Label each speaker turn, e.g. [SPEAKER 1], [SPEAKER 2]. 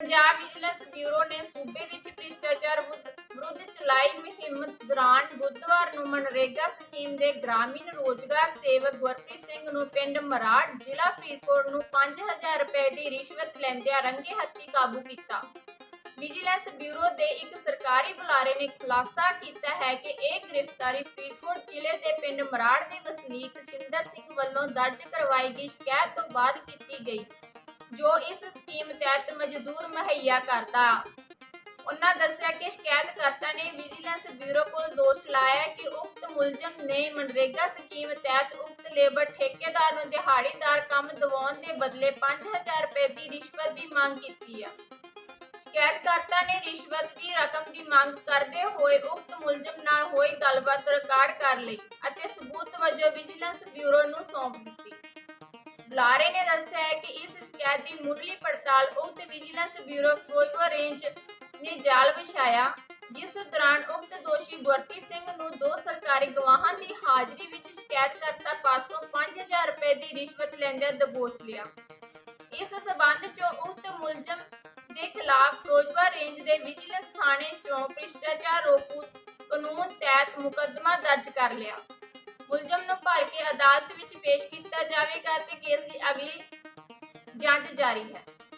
[SPEAKER 1] Punjab vigilance bureau ਨੇ ਸੂਬੇ ਵਿੱਚ ਭ੍ਰਿਸ਼ਟਾਚਾਰ ਵਿਰੁੱਧ ਚਲਾਈ ਮੁਹਿੰਮ ਦੌਰਾਨ ਬੁੱਧਵਾਰ ਨੂੰ ਮਨਰੇਗਾ ਸਕੀਮ ਦੇ ਗ੍ਰਾਮੀਣ ਰੋਜ਼ਗਾਰ ਸੇਵਕ ਗੁਰਪ੍ਰੀਤ ਸਿੰਘ ਨੂੰ ਪਿੰਡ ਮਰਾੜ, ਜ਼ਿਲ੍ਹਾ ਫਰੀਦਕੋਟ ਨੂੰ 5000 ਰੁਪਏ ਦੀ ਰਿਸ਼ਵਤ ਲੈਂਦਿਆਂ ਰੰਗੇ ਹੱਥੀ ਕਾਬੂ ਕੀਤਾ। ਵਿਜੀਲੈਂਸ ਬਿਊਰੋ ਦੇ ਇੱਕ ਸਰਕਾਰੀ ਬੁਲਾਰੇ ਨੇ ਖੁਲਾਸਾ ਕੀਤਾ ਹੈ ਕਿ ਇਹ ਗ੍ਰਿਫਤਾਰੀ ਫਰੀਦਕੋਟ ਜ਼ਿਲ੍ਹੇ ਦੇ ਪਿੰਡ ਮਰਾੜ ਦੇ ਵਸਨੀਕ ਸ਼ਿੰਦਰ ਸਿੰਘ ਵੱਲੋਂ ਦਰਜ ਕਰਵਾਈ ਗਈ ਸ਼ਿਕਾਇਤ ਤੋਂ ਬਾਅਦ ਕੀਤੀ ਗਈ। ਜੋ ਇਸ ਸਕੀਮ ਤਹਿਤ ਮਜ਼ਦੂਰ ਮੁਹੱਈਆ ਕਰਦਾ। ਉਹਨਾਂ ਦੱਸਿਆ ਕਿ ਸ਼ਿਕਾਇਤਕਰਤਾ ਨੇ ਵਿਜੀਲੈਂਸ ਬਿਊਰੋ ਕੋਲ ਦੋਸ਼ ਲਾਇਆ ਕਿ ਉਕਤ ਮੁਲਜ਼ਮ ਨੇ ਮਨਰੇਗਾ ਸਕੀਮ ਤਹਿਤ ਉਕਤ ਲੇਬਰ ਠੇਕੇਦਾਰ ਨੂੰ ਦਿਹਾੜੀਦਾਰ ਕੰਮ ਦਿਵਾਉਣ ਦੇ ਬਦਲੇ 5000 ਰੁਪਏ ਦੀ ਰਿਸ਼ਵਤ ਦੀ ਮੰਗ ਕੀਤੀ ਹੈ ਸ਼ਿਕਾਇਤਕਰਤਾ ਨੇ ਰਿਸ਼ਵਤ ਦੀ ਰਕਮ ਦੀ ਮੰਗ ਕਰਦੇ ਹੋਏ ਉਕਤ ਮੁਲਜ਼ਮ ਨਾਲ ਹੋਈ ਗੱਲਬਾਤ ਰਿਕਾਰਡ ਕਰ ਲਈ ਅਤੇ ਸਬੂਤ ਵਜੋਂ ਵਿਜੀਲੈਂਸ ਬਿਊਰੋ ਨੂੰ ਸੌਂਪ ਦਿੱਤੀ। ਬੁਲਾਰੇ ਨੇ ਦੱਸਿਆ ਹੈ ਕਿ ਇਸ ਸ਼ਿਕਾਇਤ ਦੀ ਮੁੱਢਲੀ ਪੜਤਾਲ ਉਕਤ ਵਿਜੀਲੈਂਸ ਬਿਊਰੋ ਫਿਰੋਜ਼ਪੁਰ ਰੇਂਜ ਨੇ ਜਾਲ ਵਿਛਾਇਆ, ਜਿਸ ਦੌਰਾਨ ਉਕਤ ਦੋਸ਼ੀ ਗੁਰਪ੍ਰੀਤ ਸਿੰਘ ਨੂੰ ਦੋ ਸਰਕਾਰੀ ਗਵਾਹਾਂ ਦੀ ਹਾਜ਼ਰੀ ਵਿੱਚ ਸ਼ਿਕਾਇਤਕਰਤਾ ਪਾਸੋਂ 5000 ਰੁਪਏ ਦੀ ਰਿਸ਼ਵਤ ਲੈਂਦਿਆਂ ਦਬੋਚ ਲਿਆ। ਇਸ ਸਬੰਧ 'ਚ ਉਕਤ ਮੁਲਜ਼ਮ ਦੇ ਖਿਲਾਫ ਫਿਰੋਜ਼ਪੁਰ ਰੇਂਜ ਦੇ ਵਿਜੀਲੈਂਸ ਥਾਣੇ 'ਚੋਂ ਭ੍ਰਿਸ਼ਟਾਚਾਰ ਰੋਕੂ ਕਾਨੂੰਨ ਤਹਿਤ ਮੁਕੱਦਮਾ ਦਰਜ ਕਰ ਲਿਆ। ਮੁਲਜ਼ਮ ਨੂੰ ਭਾਲ ਕੇ ਜਾਵੇਗਾ ਤੇ ਕੇਸ ਦੀ ਅਗਲੀ ਜਾਂਚ ਜਾਰੀ ਹੈ।